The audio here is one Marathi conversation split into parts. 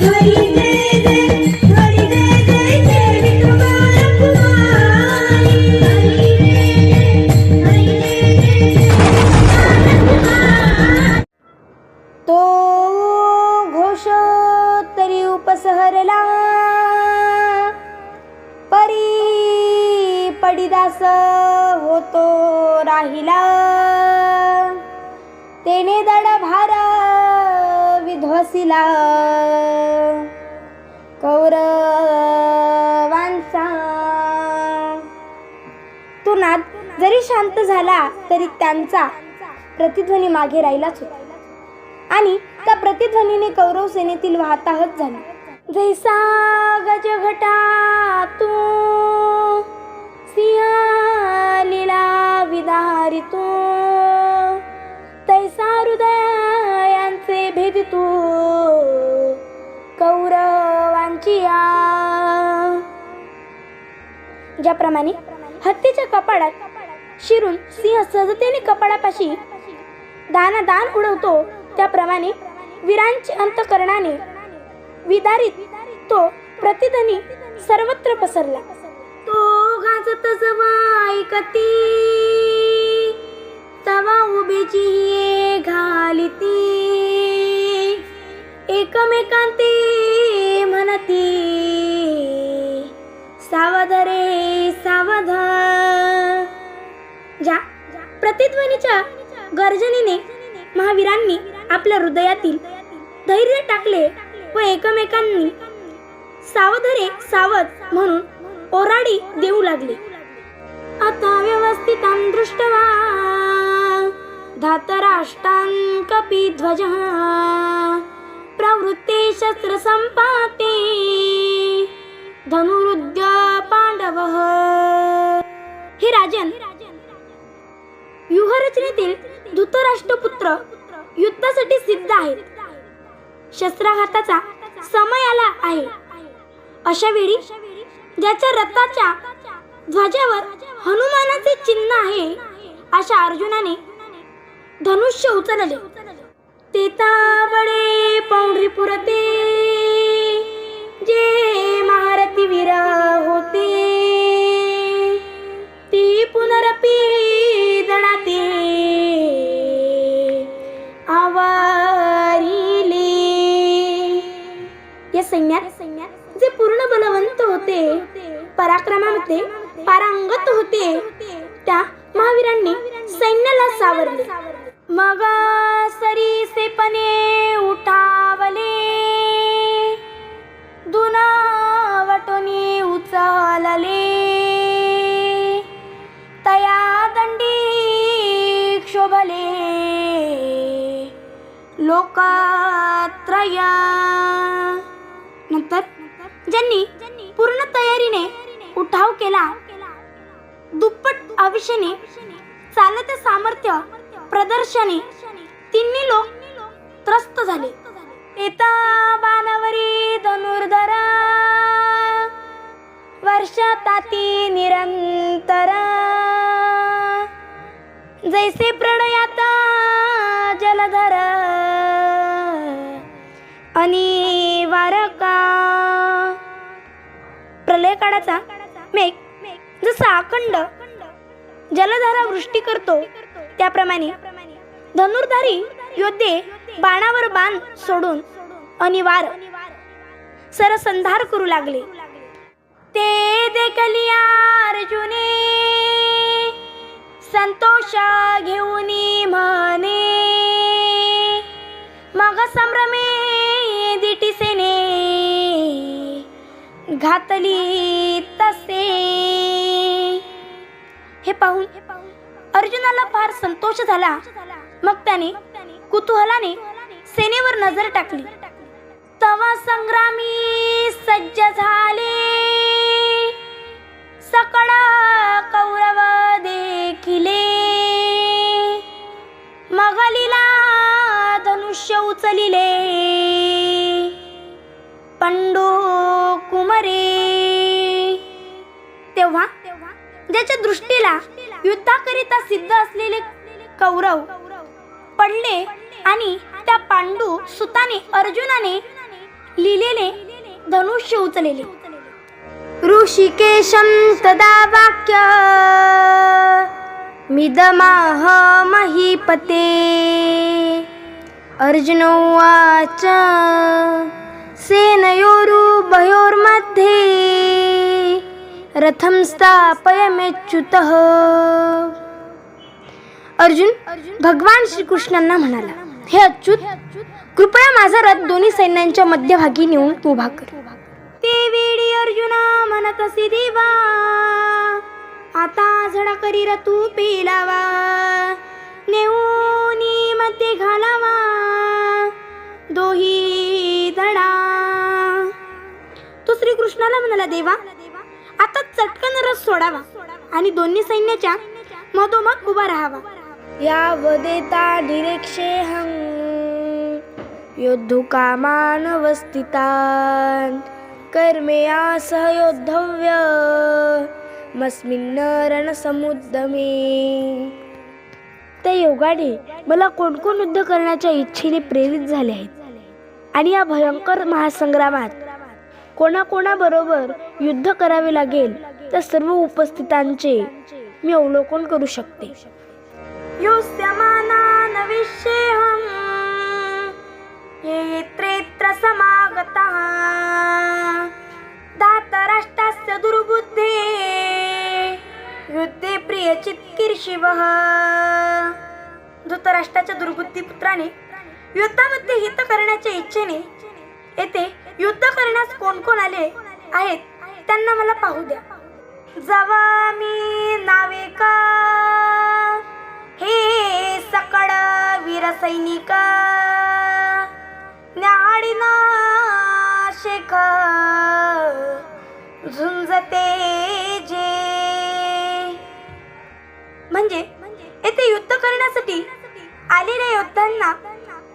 हरी प्रतिध्वनी मागे राहिलाच होता. आणि त्या प्रतिध्वनीने कौरव सेनेतील वाहताहत झाली. जैसा गजघटा तू सिंहालीला विदारी तू तैसा हृदयांचे भेद तू कौरवांची ज्याप्रमाणे हत्तीच्या कपाडात शिरून सिंह सहजतेने कपाडापाशी दानादान उडवतो. त्याप्रमाणे वीरांची अंतकरणाने विदारित तो प्रतिध्वनी सर्वत्र पसरला. तो गाजत जवा ऐकती तवा उभेची घाली घालिती. एकमेकांती म्हणती. सावध रे सावध. जा प्रतिध्वनीच्या गर्जनेने महावीरांनी आपल्या हृदयातील धैर्य टाकले व एकमेकांनी सावध रे सावध म्हणून ओराडी देऊ लागले. आता व्यवस्थित दृष्टवा धातराष्टांकपी ध्वज प्रवृत्ते शस्त्र संपाते धनुरुद्य पांडव। हे राजन. व्यूहरचनेतील धृतराष्ट्रपुत्र युद्धासाठी सिद्ध आहेत. शस्त्राघाताचा समय आला आहे. अशा वेळी ज्याच्या रथाच्या ध्वजावर हनुमानाचे चिन्ह आहे अशा अर्जुनाने धनुष्य उचलले. ते ताबडे पौंड्री पुरते जे महारथी वीर होते. सैन्यात जे पूर्ण बलवंत होते पराक्रमामध्ये पारंगत होते त्या महावीरांनी सैन्याला सावरले. मग सरीसेपणे उठावले. दुनावटोनी उचलले. तया दंडी क्षोभले. लोकात्रया नंतर ज्यांनी पूर्ण तयारीने उठाव केला दुप्पट आविषाने चालत सामर्थ्य प्रदर्शने तिन्ही लोक त्रस्त झाले. येता बाणावरी धनुर्धरा वर्षाताती निरंतर. जैसे प्रणयाता जलधरा. अनिवारका. प्रलय काळाचा मेघ जसा अखंड जलधारा वृष्टी करतो त्याप्रमाणे धनुर्धारी योद्धे बाणावर बाण सोडून अनिवार सरसंधार करू लागले. ते देखली अर्जुने संतोष घेऊन म्हणे मग संभ्रमे घातली तसे. हे पाहून अर्जुनाला फार संतोष झाला. मग त्याने कुतूहलाने सेनेवर नजर टाकली. तवा संग्रामी सज्ज झाले. सकळ कौरव देखिले. मगलीला धनुष्य उचलिले. पंडू ज्याच्या दृष्टीला युद्धाकरिता सिद्ध असलेले कौरव पडले आणि त्या पांडू सुताने अर्जुनाने लिहिलेले धनुष्य उचलेले. ऋषिकेशं तदा वाक्य मिदमाह महीपते अर्जुन उवाच सेनयोरुभयोर्मध्ये। रथं स्थापयमेच्युतः। अर्जुन भगवान श्रीकृष्णांना म्हणाला हे अच्युत कृपया माझा रथ दोन्ही सैन्यांच्या मध्यभागी नेऊन उभा कर. ते वेळी अर्जुना म्हणत असे देवा आता झडा करी तू पेलावा नेऊनी मध्ये घालावा दोही धडा. तो श्रीकृष्णाला म्हणाला देवा आता चटकन रस सोडावा आणि दोन्ही सैन्याच्या मधोमध उभा राहावा. या वदेता निरीक्षेहं योद्धुकामानवस्थितान् कर्मेया सह योद्धव्य. मस्मिन्न रणसमुद्यमे त्या योगाने मला कोण कोण युद्ध करण्याच्या इच्छेने प्रेरित झाले आहेत. आणि या भयंकर महासंग्रामात कोणाकोणाबरोबर युद्ध करावे लागेल तर सर्व उपस्थितांचे मी अवलोकन करू शकते. योस्यमानानविष्येऽहम् ये येत्रेऽत्र समागताः। धातराष्ट्रस्य दुर्बुद्धे युद्धे प्रियचित्कीर्षिवः। धृतराष्ट्राच्या दुर्बुद्धी पुत्राने युद्धामध्ये हित करण्याच्या इच्छेने येथे युद्ध करण्यास कोण कोण आले आहेत त्यांना मला पाहू द्या. जवा मी नाविका. हे सकड वीर सैनिक. न्याहाडीना शेख. झुंजते जे. म्हणजे येथे युद्ध करण्यासाठी आलेल्या योद्ध्यांना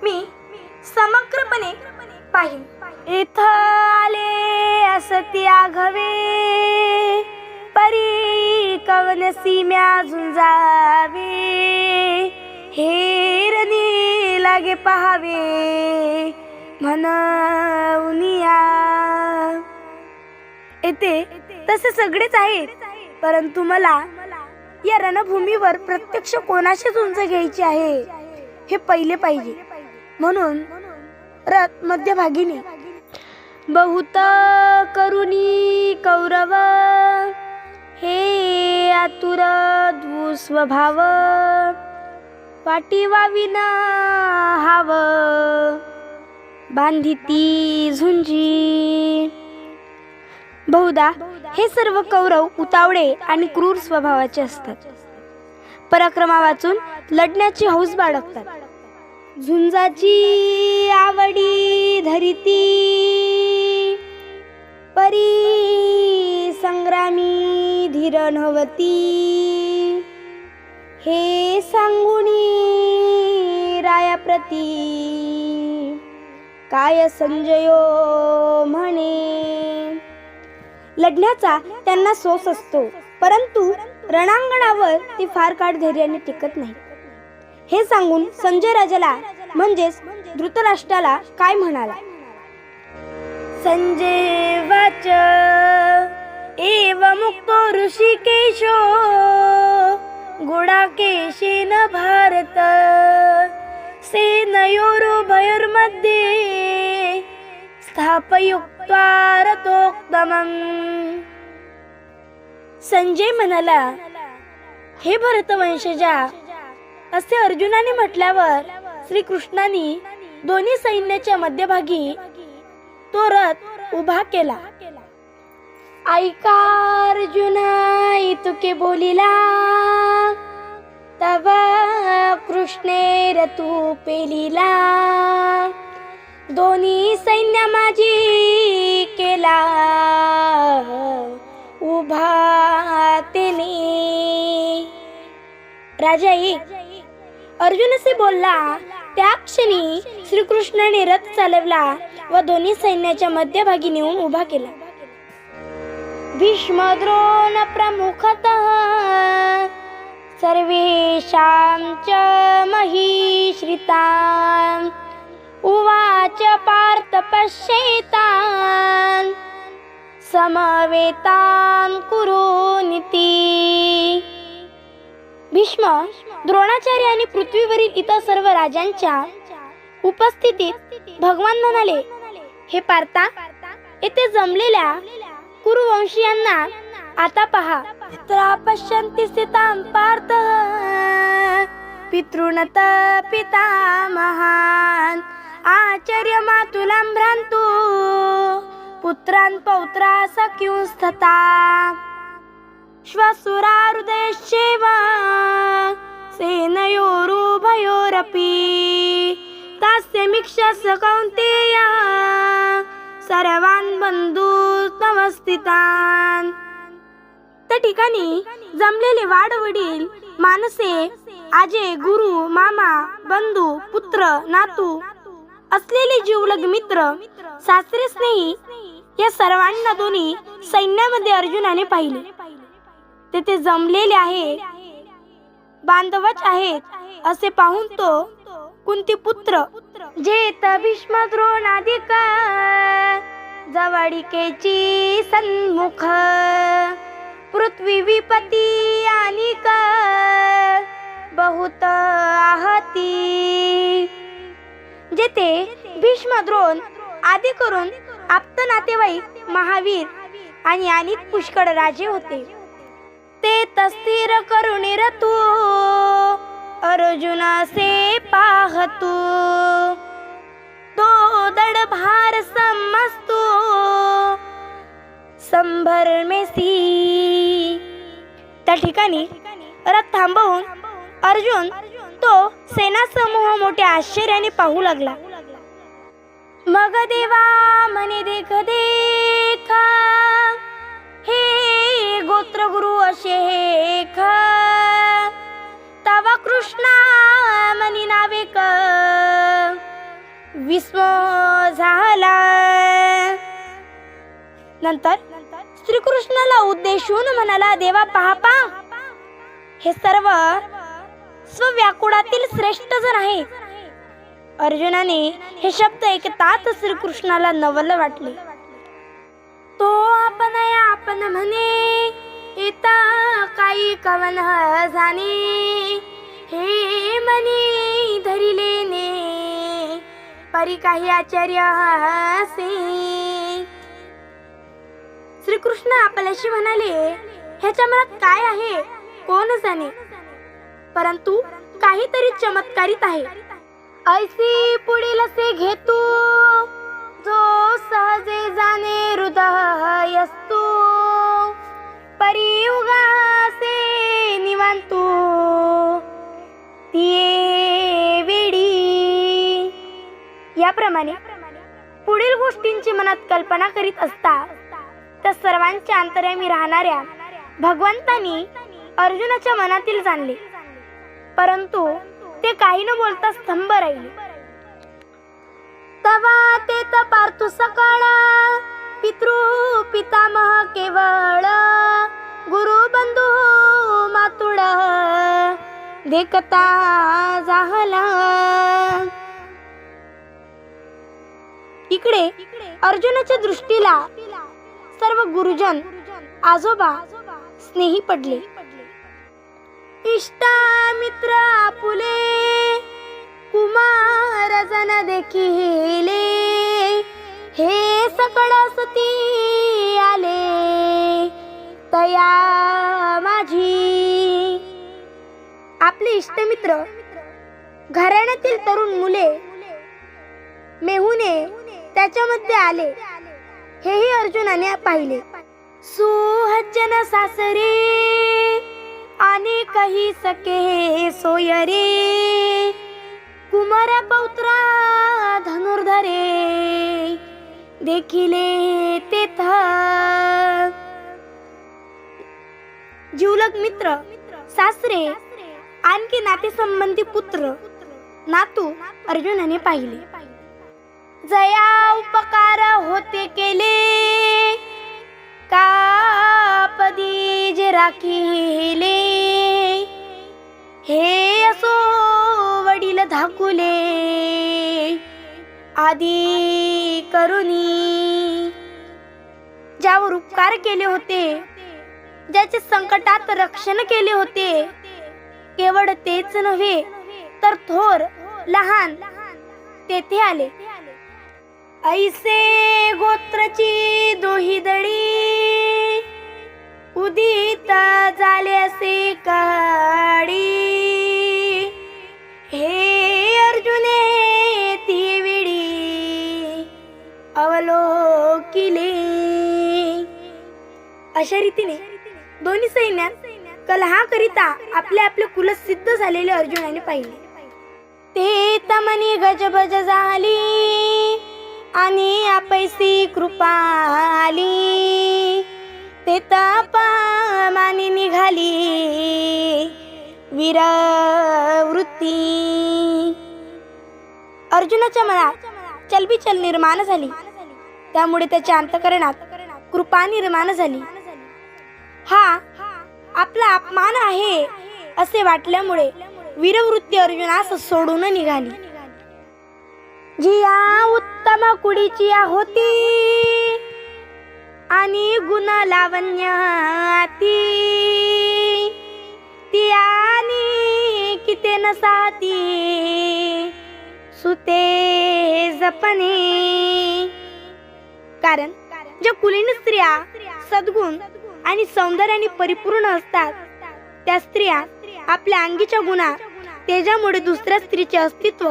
मी समग्रपणे पाहिन. इथं आले असती आघवे परी कवन सीम्या झुंजावे हेरणी लागे पहावे. म्हणूनिया येते तसे सगळेच आहेत. परंतु मला या रणभूमीवर प्रत्यक्ष कोणाशी झुंज घ्यायची आहे हे पहिले पाहिजे. म्हणून रथ मध्यभागीने बहुत करुणी कौरव। हे आतुर स्वभाव पाटी विना हाव। बांधिती झुंजी। बहुधा हे सर्व कौरव उतावळे आणि क्रूर स्वभावाचे असतात। पराक्रमा वाचून लढण्याची हौस बाळगतात। झुंजाची आवडी धरिती. परी संग्रामी धीर नवती हे सांगुनी रायाप्रती. काय संजयो म्हणे. लढण्याचा त्यांना सोस असतो परंतु रणांगणावर ती फार काळ धैर्याने टिकत नाही. हे सांगून संजय राजाला म्हणजेच धृतराष्ट्राला काय म्हणाला? संजय वाच एव मुक्तो ऋषिकेशो गुडाकेशेन भारत सेनयोरुभयोर्मध्ये स्थापयुक्त्वा रथोत्तमम्। संजय म्हणाला हे भरतवंशजा असे अर्जुनाने म्हटल्यावर श्रीकृष्णाने दोन्ही सैन्याच्या मध्यभागी तो रथ उभा केला. ऐका अर्जुना तुके बोलिला. तव कृष्णे रतू पेलिला. दोन्ही सैन्य माझी केला. उभा तेने. राजा एक अर्जुन असे बोलला त्या क्षणी श्रीकृष्णाने रथ चालवला व दोन्ही सैन्याच्या मध्यभागी नेऊन उभा केला. भीष्म द्रोण प्रमुखत सर्वेषां च महिश्रितान् उवाच पार्थ पश्येतान् समवेतान कुरुनिती भीष्म द्रोणाचार्य आणि पृथ्वीवरील इतर सर्व राजांच्या उपस्थितीत भगवान म्हणाले हे पार्था येथे जमलेल्या कुरुवंशीयांना आता पहा. पित्रा पश्यन्ति स्थितां पार्थ पितृणत पिता महान आचार्य मातुलां भ्रांतु पुत्रान् पौत्रा सख्युस्तथा श्वसुरारुदयश्चैव सेनयोरुभयोरपि तस्य मिक्षस कौन्तेय सर्वान् बन्धूस्तवस्थितान् त्या ठिकाणी जमलेले वाडवडील मानसे आजे गुरु मामा बंधू पुत्र नातू असलेले जीवलग मित्र सासरे स्नेही या सर्वांना दोन्ही सैन्यामध्ये अर्जुनाने पाहिले. तेथे जमलेले आहे. बांधवच आहेत असे पाहून तो कुंती पुत्र जे भीष्म द्रोणाधिक जवळिकेची सन्मुख पृथ्वी विपती आणि बहुत आहती. जेथे भीष्म द्रोण आदी करून आप्त नातेवाईक महावीर आणि अनेक पुष्कळ राजे होते. ते स्थिर करुणी रतू. अर्जुनासे पाहतू. तो दड भार समजतो संभर मेसी. त्या ठिकाणी रथ थांबवून अर्जुन तो सेना समूह मोठ्या आश्चर्याने पाहू लागला. मग देवा म्हणे देख देखा. विश्व झाला नंतर श्रीकृष्णाला उद्देशून म्हणाला देवा पहा पा हे सर्व स्वव्याकुळातील श्रेष्ठ जण आहेत अर्जुनाने हे शब्द ऐकतात श्रीकृष्णाला नवल वाटले. तो आपण आपण म्हणे येता काही कवन जाणे. हे मनी धरिले ने परी काही आचार्य हसे. श्रीकृष्ण आपल्याशी म्हणाले ह्याच्या मनात काय आहे? कोण जाणे? परंतु काहीतरी चमत्कारित आहे. ऐसी पुढील असे घेतो जो सहजे जाणे हृदय असतो परियुगासे निवांतो. तिये याप्रमाणे पुढील गोष्टींची मनात कल्पना करीत असता त्या सर्वांच्या अंतर्यामी राहणाऱ्या भगवंतानी अर्जुनाच्या मनातील जाणले. परंतु ते काही न बोलता स्तंभ राहिले. तवा ते पार्थू सकाळ पितृ पितामह केवळ गुरु बंधू मातुळ देखता झाला इकडे अर्जुनाच्या दृष्टीला सर्व गुरुजन आजोबा स्नेही पडले. इष्टा मित्र आपुले कुमार जन देखिले हे सकळ सती आले तया माझी. आपले इष्टमित्र घराण्यातील तरुण मुले मेहुने त्याच्यामध्ये आले. हेही अर्जुनाने पाहिले. सुहज्जन सासरे आणि काही सके सोयरे. कुमार पौत्रा धनुर्धरे देखिले तेथ. जीवलक मित्र सासरे आणखी नातेसंबंधी पुत्र नातू अर्जुनाने पाहिले. जया उपकार होते केले. कापदी जे राखिले. हे असो वडील धाकुले. आदी करुणी. ज्यावर उपकार केले होते ज्याचे संकटात रक्षण केले होते केवळ तेच नव्हे तर थोर लहान तेथे आले. ऐसे गोत्रची दोहिदडी उदित झाले असे काडी हे अर्जुने ती विडी अवलोकिले. अशा रीतीने दोन्ही सैन्यात कलहाकरिता आपले आपले कुल सिद्ध झालेले अर्जुनाने पाहिले. ते तमनी गजबज झाली. आणि आपैसी कृपा आली. ते तपामानी निघाली. वीरवृत्ती. अर्जुनाच्या मनात चलबिचल निर्माण झाली. त्यामुळे त्याच्या अंतकरणात कृपा निर्माण झाली. हा आपला अपमान आहे असे वाटल्यामुळे वीरवृत्ती अर्जुनास सोडून निघाली. जी या कुडीची होती आणि गुण लावण्याती ती आणि किते नसाती सुते जपणे कारण ज्या कुलीन स्त्रिया सद्गुण आणि सौंदर्याने परिपूर्ण असतात त्या स्त्रिया आपल्या अंगीच्या गुणा तेजामुळे दुसऱ्या स्त्रीचे अस्तित्व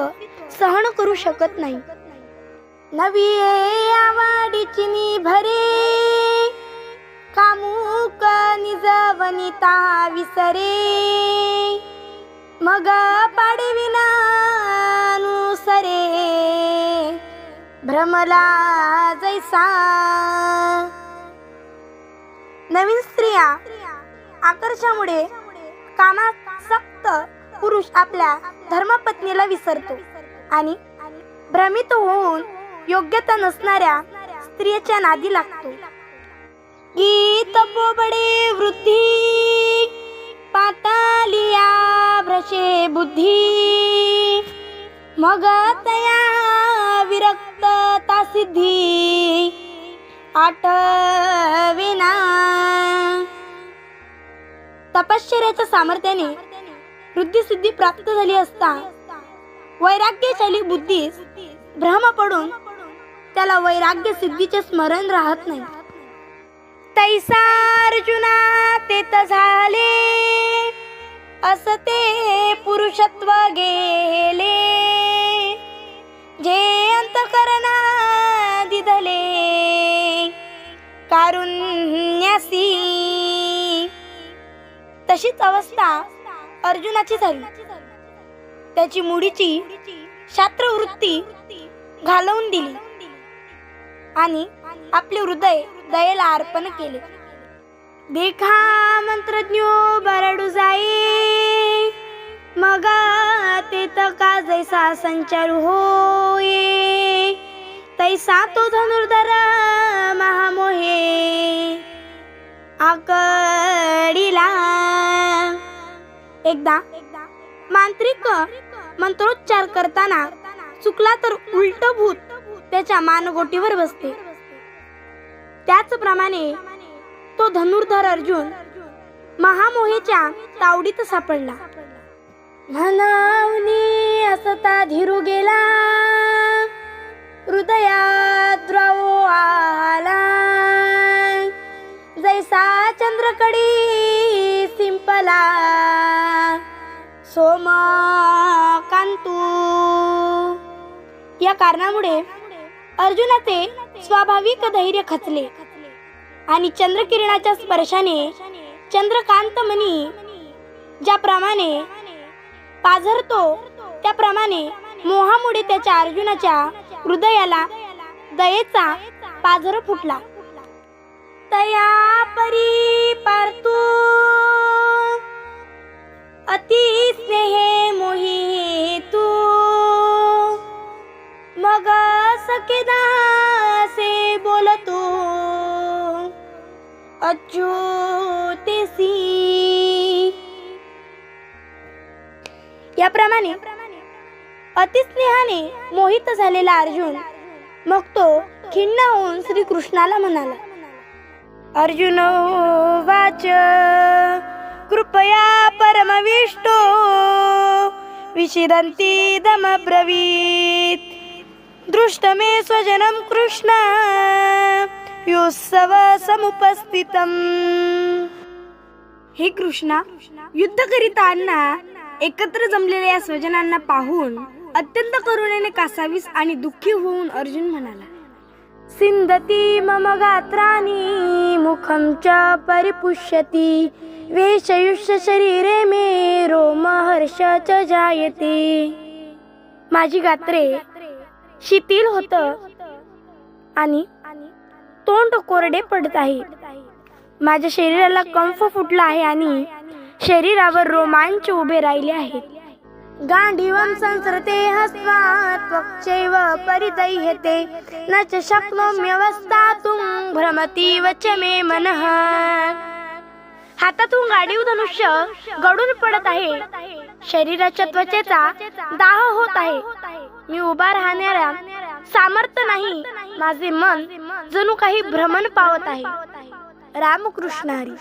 सहन करू शकत नाही. नवी आवडीची नि भरे कामुक निज वनिता विसरे. मग पाडविना नुसरे भ्रमला जैसा. नवीन स्त्रिया आकर्षामुळे कामात सक्त पुरुष आपल्या धर्मपत्नीला विसरतो आणि भ्रमित होऊन योग्यता नसणाऱ्या स्त्रियेच्या नादी लागतो. गीत बोबडे वृद्धी पातालिया भ्रशे बुद्धी. मग तया विरक्तता सिद्धी आठविना. तपश्चर्याच्या सामर्थ्याने वृद्धिसिद्धी प्राप्त झाली असता वैराग्यशाली बुद्धीस भ्रम पडून त्याला वैराग्य सिद्धीचे स्मरण राहत नाही. तैसा अर्जुना ते झाले. अस ते पुरुषत्व गेले. जे अंतकरणा दिधले कारुण्यासी. तशीच अवस्था अर्जुनाची झाली. त्याची मुडीची शास्त्रवृत्ती घालवून दिली. आणि आपले हृदय दयेला अर्पण केले. देखा मंत्रज्ञो बरडू जाई. मग ते का जैसा संचार होये तैसा तो धनुर्धर महामोहे. आकडीला एकदा मांत्रिक मंत्रोच्चार करताना चुकला तर उलट भूत त्याच्या मानगोटीवर बसते. त्याचप्रमाणे तो धनुर्धर अर्जुन महामोहेच्या तावडीत सापडला. म्हणावनी असता धीरू गेला. हृदयात द्रव आला. जैसा चंद्रकडी सिंपला. सोम कांतू. या कारणामुळे अर्जुनाचे स्वाभाविक धैर्य खचले आणि चंद्रकिरणाच्या स्पर्शाने चंद्रकांत मनी ज्याप्रमाणे पाझरतो त्याप्रमाणे मोहामुळे त्याच्या अर्जुनाच्या हृदयाला दयेचा पाझर फुटला. तया परी पारतू अति स्नेहे मोही तू मग सकेदासे बोलतो अच्युतेसी। याप्रमाणे अतिस्नेहाने मोहित झालेला अर्जुन मग तो खिन्न होऊन श्रीकृष्णाला म्हणाला अर्जुन वाच. कृपया परमविष्टो. विशिरन्ति दमब्रवीत्. दृष्टमे स्वजनं कृष्ण। योत्सव समुपस्थितम्। हे कृष्णा युद्ध करीताना एकत्र जमलेल्या या स्वजनांना पाहून अत्यंत करुणेने कासावीस आणि दुःखी होऊन अर्जुन म्हणाला सिंधती मम गात्राणी मुखं च परिपुष्यती। वेशयुष्य शरीरे मे रोम हर्ष च जायते। माझी गात्रे शिथिल होत. आणि तोंड कोरडे पडत आहे. माझ्या शरीराला कंफ फुटला आहे आणि शरीरावर रोमांच उभे राहिले आहेत. गांडीवं संसरते हस्वात् त्वक्चैव परिदह्यते। न च शक्नोम्यवस्थातुं भ्रमति वच मे मनः। हातातून गाडीव धनुष्य गडून पडत आहे. शरीराच्या त्वचेचा दाह होत आहे. मी उभा राहणाऱ्या सामर्थ्य नाही. माझे मन जणू काही भ्रमण पावत आहे. रामकृष्ण हरी.